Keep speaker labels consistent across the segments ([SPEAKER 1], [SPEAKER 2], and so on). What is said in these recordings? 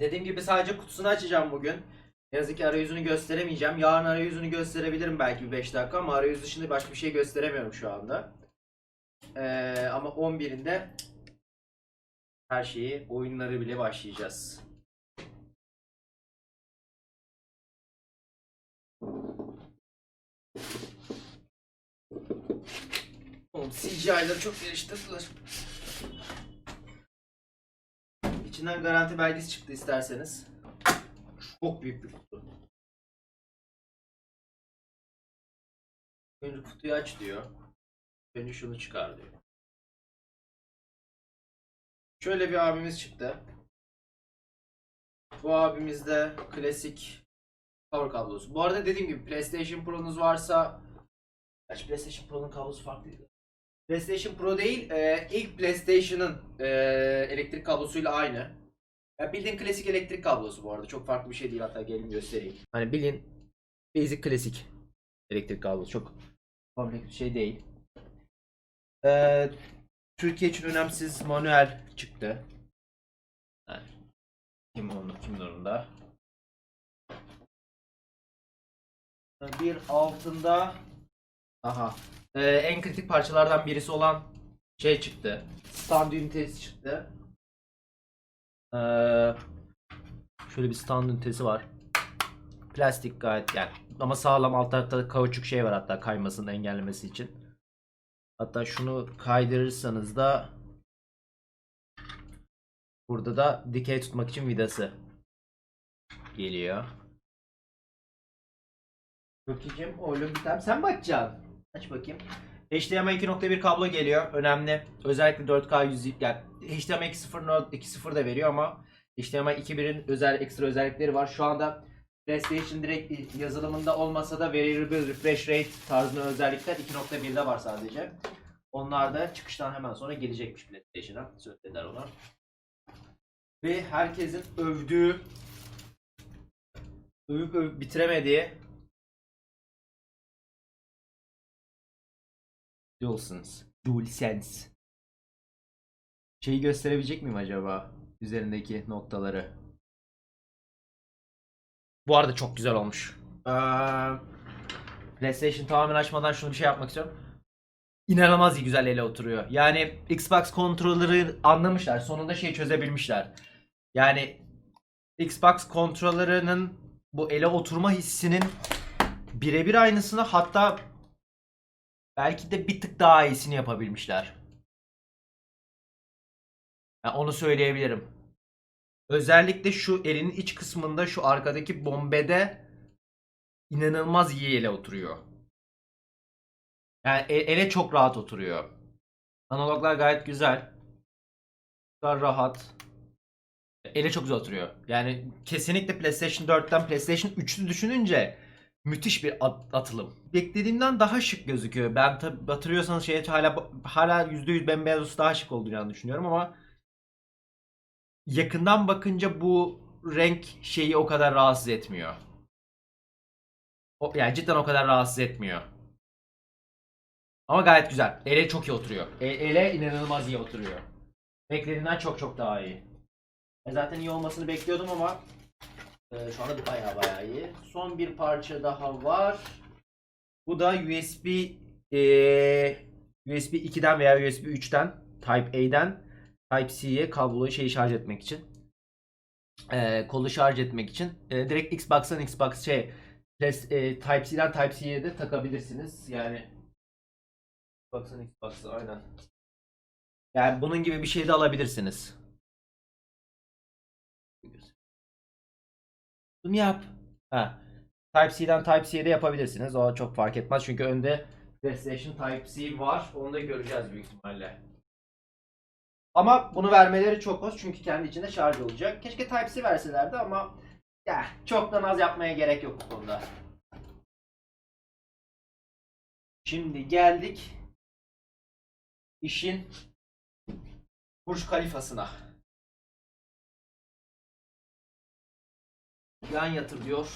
[SPEAKER 1] Dediğim gibi sadece kutusunu açacağım bugün. Ne yazık ki arayüzünü gösteremeyeceğim. Yarın arayüzünü gösterebilirim belki bir 5 dakika ama arayüz dışında başka bir şey gösteremiyorum şu anda. Ee, ama 11'inde her şeyi, oyunları bile başlayacağız. Oğlum CGI'ları çok geliştirdiler. İçinden garanti belgesi çıktı isterseniz. Çok büyük bir kutu. Önce kutuyu aç diyor. Önce şunu çıkar diyor. Şöyle bir abimiz çıktı. Bu abimiz de klasik power kablosu. Bu arada dediğim gibi PlayStation Pro'nuz varsa Gerçi PlayStation Pro'nun kablosu farklıydı. PlayStation Pro değil, e, ilk PlayStation'ın e, elektrik kablosuyla aynı. Ya bildiğin klasik elektrik kablosu bu arada. Çok farklı bir şey değil hatta gelin göstereyim. Hani bildiğin basic klasik elektrik kablosu. Çok kompleks bir şey değil. E, Türkiye için önemsiz manuel çıktı. Kim onu kim durumda? Bir altında Aha. Ee, en kritik parçalardan birisi olan şey çıktı. Stand ünitesi çıktı. Ee, şöyle bir stand ünitesi var. Plastik gayet yani ama sağlam alt tarafta kauçuk şey var hatta kaymasını engellemesi için. Hatta şunu kaydırırsanız da burada da dikey tutmak için vidası geliyor. Bakacağım oğlum bir tane. Sen mi açacaksın? Aç bakayım. HDMI 2.1 kablo geliyor. Önemli. Özellikle 4K 100 yani HDMI 2.0 2.0 da veriyor ama HDMI 2.1'in özel ekstra özellikleri var. Şu anda PlayStation direkt yazılımında olmasa da Variable Refresh Rate tarzında özellikler 2.1'de var sadece. Onlar da çıkıştan hemen sonra gelecekmiş PlayStation'a. Söylediler ona. Ve herkesin övdüğü övüp övüp bitiremediği DualSense. DualSense. Şeyi gösterebilecek miyim acaba? Üzerindeki noktaları. Bu arada çok güzel olmuş. Ee, PlayStation tamamen açmadan şunu bir şey yapmak istiyorum. İnanılmaz iyi güzel ele oturuyor. Yani Xbox kontrolleri anlamışlar. Sonunda şeyi çözebilmişler. Yani Xbox kontrollerinin bu ele oturma hissinin birebir aynısını hatta belki de bir tık daha iyisini yapabilmişler. Yani onu söyleyebilirim. Özellikle şu elinin iç kısmında şu arkadaki bombede inanılmaz iyi ele oturuyor. Yani e- ele çok rahat oturuyor. Analoglar gayet güzel. Çok rahat. Ele çok güzel oturuyor. Yani kesinlikle PlayStation 4'ten PlayStation 3'ü düşününce müthiş bir at- atılım. Beklediğimden daha şık gözüküyor. Ben tabi hatırlıyorsanız şey hala hala %100 bembeyaz olsa daha şık olduğunu düşünüyorum ama yakından bakınca bu renk şeyi o kadar rahatsız etmiyor. O, yani cidden o kadar rahatsız etmiyor. Ama gayet güzel. Ele çok iyi oturuyor. E- ele inanılmaz iyi oturuyor. Beklediğimden çok çok daha iyi. E zaten iyi olmasını bekliyordum ama e, şu anda baya baya iyi. Son bir parça daha var. Bu da USB e, USB 2'den veya USB 3'ten Type A'den Type-C'ye kablolu şeyi şarj etmek için. E, kolu şarj etmek için. E, direkt Xbox'tan Xbox şey e, Type-C'den Type-C'ye de takabilirsiniz. Yani Xbox'tan Xbox'a aynen. Yani bunun gibi bir şey de alabilirsiniz. Bunu yap. Ha. Type-C'den Type-C'ye de yapabilirsiniz. O çok fark etmez çünkü önde PlayStation Type-C var. Onu da göreceğiz büyük ihtimalle. Ama bunu vermeleri çok hoş çünkü kendi içinde şarj olacak. Keşke Type-C verselerdi ama ya çoktan az yapmaya gerek yok bu konuda. Şimdi geldik işin Burj Kalifası'na. Yan yatır diyor.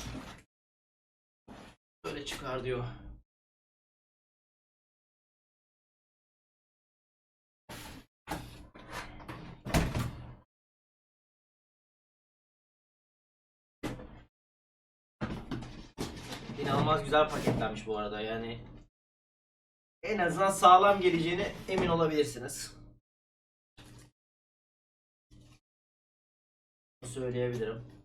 [SPEAKER 1] Böyle çıkar diyor. İnanılmaz güzel paketlenmiş bu arada yani en azından sağlam geleceğine emin olabilirsiniz. Söyleyebilirim.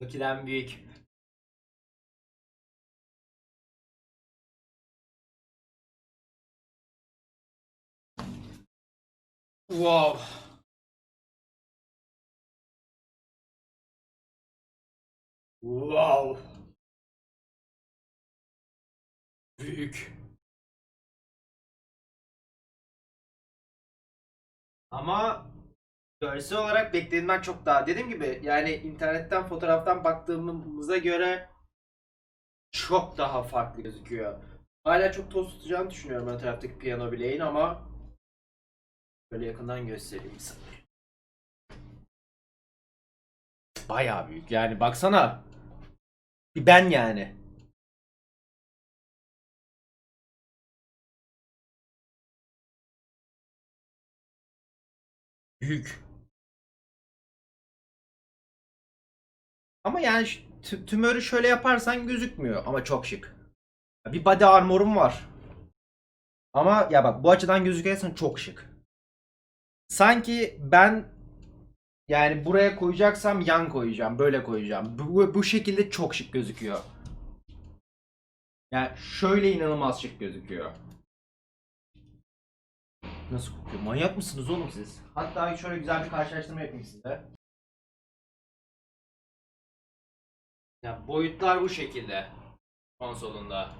[SPEAKER 1] Bakiden büyük. Wow. Wow. Büyük. Ama görsel olarak beklediğimden çok daha. Dediğim gibi yani internetten fotoğraftan baktığımıza göre çok daha farklı gözüküyor. Hala çok toz tutacağını düşünüyorum ön taraftaki piyano bileğin ama böyle yakından göstereyim sana. Bayağı büyük yani baksana. Bir ben yani. Büyük. Ama yani tümörü şöyle yaparsan gözükmüyor ama çok şık. Bir body armor'um var. Ama ya bak bu açıdan gözüküyorsan çok şık. Sanki ben yani buraya koyacaksam yan koyacağım. Böyle koyacağım. Bu, bu şekilde çok şık gözüküyor. Yani şöyle inanılmaz şık gözüküyor. Nasıl kokuyor? Manyak mısınız oğlum siz? Hatta şöyle güzel bir karşılaştırma yapayım size. Ya boyutlar bu şekilde konsolunda.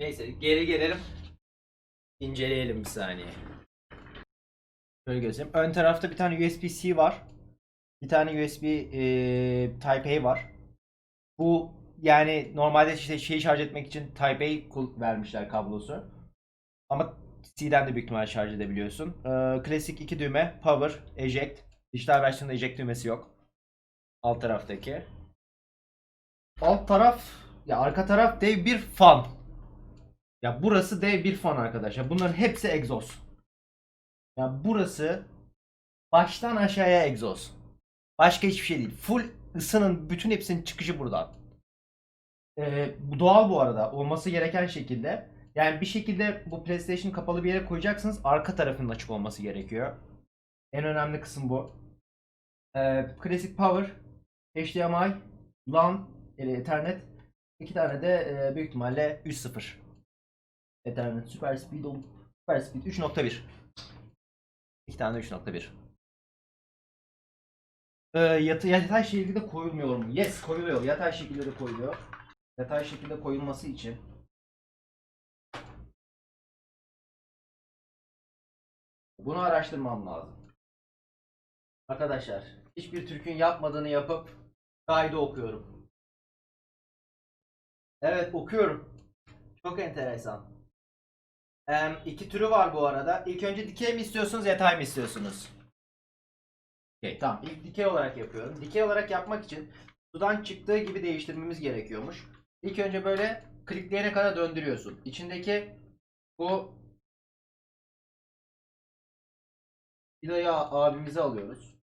[SPEAKER 1] Neyse geri gelelim. İnceleyelim bir saniye. Şöyle göstereyim. Ön tarafta bir tane USB-C var. Bir tane USB eee Type-A var. Bu yani normalde işte şeyi şarj etmek için Type-A vermişler kablosu. Ama C'den de büyük ihtimalle şarj edebiliyorsun. Ee, klasik iki düğme, power, eject. Dijital versiyonda eject düğmesi yok. Alt taraftaki. Alt taraf, ya arka taraf dev bir fan. Ya burası dev bir fan arkadaşlar. Bunların hepsi egzoz. Ya burası baştan aşağıya egzoz. Başka hiçbir şey değil. Full ısının bütün hepsinin çıkışı buradan. Ee, bu doğal bu arada. Olması gereken şekilde. Yani bir şekilde bu PlayStation kapalı bir yere koyacaksınız. Arka tarafının açık olması gerekiyor. En önemli kısım bu. Ee, klasik power, HDMI, LAN, yani Ethernet. İki tane de e, büyük ihtimalle 3.0. Ethernet, Super Speed, Super Speed 3.1. İki tane de 3.1. Ee, yatay, yatay şekilde koyulmuyor mu? Yes koyuluyor. Yatay şekilde de koyuluyor. Yatay şekilde koyulması için Bunu araştırmam lazım. Arkadaşlar, hiçbir Türk'ün yapmadığını yapıp kaydı okuyorum. Evet, okuyorum. Çok enteresan. Em, iki türü var bu arada. İlk önce dikey mi istiyorsunuz, yatay mı istiyorsunuz? Okey, tamam. İlk dikey olarak yapıyorum. Dikey olarak yapmak için sudan çıktığı gibi değiştirmemiz gerekiyormuş. İlk önce böyle klikleyene kadar döndürüyorsun. İçindeki bu A- abimize alıyoruz.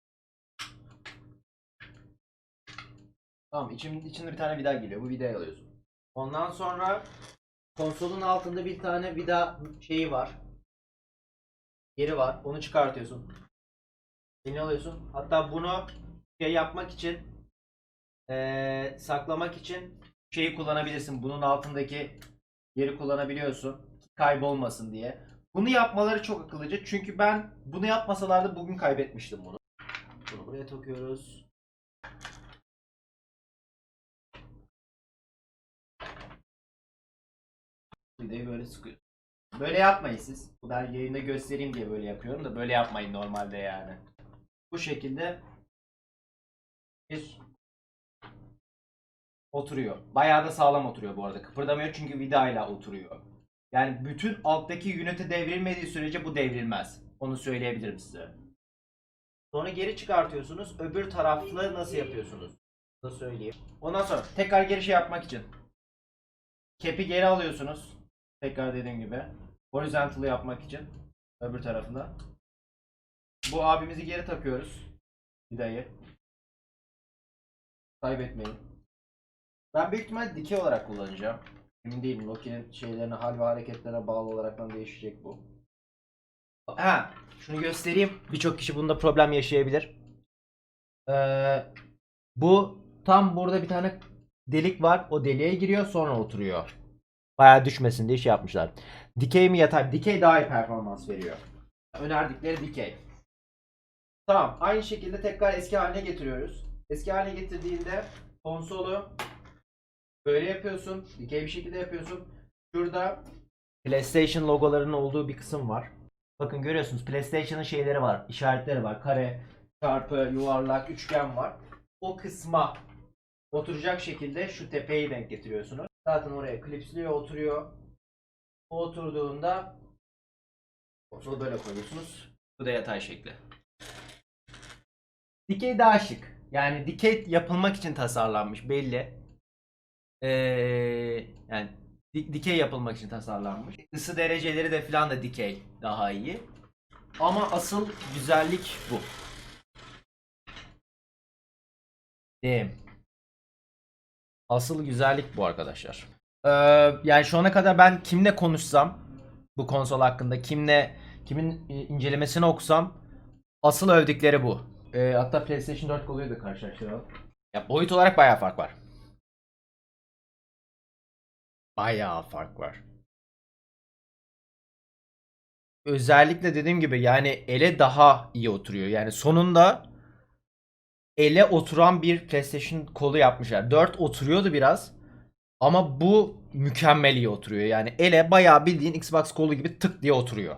[SPEAKER 1] Tamam içim, içinde bir tane vida geliyor. Bu vidayı alıyorsun. Ondan sonra konsolun altında bir tane vida şeyi var. Yeri var. Onu çıkartıyorsun. Yeni alıyorsun. Hatta bunu şey yapmak için eee, saklamak için şeyi kullanabilirsin. Bunun altındaki yeri kullanabiliyorsun. Kaybolmasın diye. Bunu yapmaları çok akıllıca. Çünkü ben bunu yapmasalardı bugün kaybetmiştim bunu. Bunu buraya takıyoruz. Vidayı böyle sıkıyor. Böyle yapmayın siz. Bu ben yayında göstereyim diye böyle yapıyorum da böyle yapmayın normalde yani. Bu şekilde bir oturuyor. Bayağı da sağlam oturuyor bu arada. Kıpırdamıyor çünkü vidayla oturuyor. Yani bütün alttaki ünite devrilmediği sürece bu devrilmez. Onu söyleyebilirim size. Sonra geri çıkartıyorsunuz. Öbür taraflı nasıl yapıyorsunuz? Da söyleyeyim. Ondan sonra tekrar geri şey yapmak için. Cap'i geri alıyorsunuz. Tekrar dediğim gibi. Horizontal'ı yapmak için. Öbür tarafında. Bu abimizi geri takıyoruz. Vidayı. Kaybetmeyin. Ben büyük ihtimal dikey olarak kullanacağım. Emin değilim. Loki'nin şeylerine, hal ve hareketlerine bağlı olaraktan değişecek bu. Ha, şunu göstereyim. Birçok kişi bunda problem yaşayabilir. Ee, bu tam burada bir tane delik var. O deliğe giriyor sonra oturuyor. Bayağı düşmesin diye şey yapmışlar. Dikey mi yatay? Dikey daha iyi performans veriyor. Önerdikleri dikey. Tamam. Aynı şekilde tekrar eski haline getiriyoruz. Eski haline getirdiğinde konsolu böyle yapıyorsun. Dikey bir şekilde yapıyorsun. Şurada PlayStation logolarının olduğu bir kısım var. Bakın görüyorsunuz PlayStation'ın şeyleri var. işaretleri var. Kare, çarpı, yuvarlak, üçgen var. O kısma oturacak şekilde şu tepeyi denk getiriyorsunuz. Zaten oraya klipsliyor, oturuyor. O oturduğunda konsolu böyle koyuyorsunuz. Bu da yatay şekli. Dikey daha şık. Yani dikey yapılmak için tasarlanmış belli. Ee, yani di- dikey yapılmak için tasarlanmış. Isı dereceleri de falan da dikey daha iyi. Ama asıl güzellik bu. Değil? Asıl güzellik bu arkadaşlar. Ee, yani şu ana kadar ben kimle konuşsam bu konsol hakkında kimle kimin e, incelemesini okusam asıl övdükleri bu. Ee, hatta PlayStation 4 koluyla da karşılaştıralım. Ya boyut olarak bayağı fark var. Bayağı fark var. Özellikle dediğim gibi yani ele daha iyi oturuyor. Yani sonunda ele oturan bir PlayStation kolu yapmışlar. 4 oturuyordu biraz. Ama bu mükemmel iyi oturuyor. Yani ele bayağı bildiğin Xbox kolu gibi tık diye oturuyor.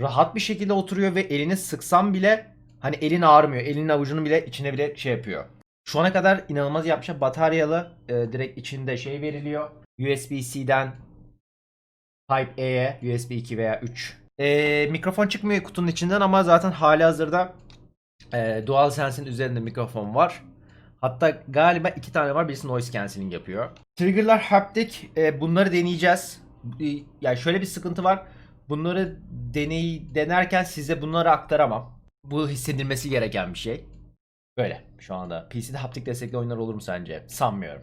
[SPEAKER 1] Rahat bir şekilde oturuyor ve elini sıksan bile hani elin ağrımıyor. Elinin avucunun bile içine bile şey yapıyor. Şu ana kadar inanılmaz yapmışlar. Bataryalı e, direkt içinde şey veriliyor. USB-C'den Type-A'ye USB 2 veya 3. E, mikrofon çıkmıyor kutunun içinden ama zaten hali hazırda e, DualSense'in üzerinde mikrofon var. Hatta galiba iki tane var. Birisi noise cancelling yapıyor. Trigger'lar haptic. E, bunları deneyeceğiz. E, yani şöyle bir sıkıntı var. Bunları deney denerken size bunları aktaramam. Bu hissedilmesi gereken bir şey. Böyle şu anda. PC'de haptik destekli oyunlar olur mu sence? Sanmıyorum.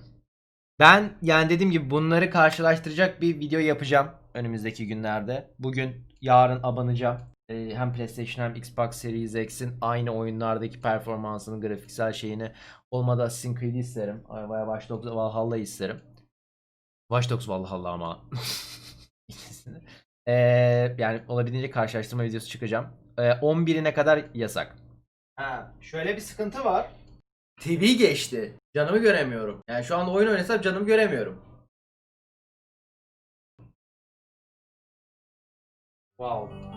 [SPEAKER 1] Ben yani dediğim gibi bunları karşılaştıracak bir video yapacağım önümüzdeki günlerde. Bugün yarın abanacağım. Ee, hem PlayStation hem Xbox Series X'in aynı oyunlardaki performansını, grafiksel şeyini olmadı Assassin's Creed'i isterim. Veya Watch Dogs Valhalla isterim. Watch Dogs Valhalla ama. Ee, yani olabildiğince karşılaştırma videosu çıkacağım. Ee, 11'ine kadar yasak. Ha, şöyle bir sıkıntı var. TV geçti. Canımı göremiyorum. Yani şu anda oyun oynasam canımı göremiyorum. Wow.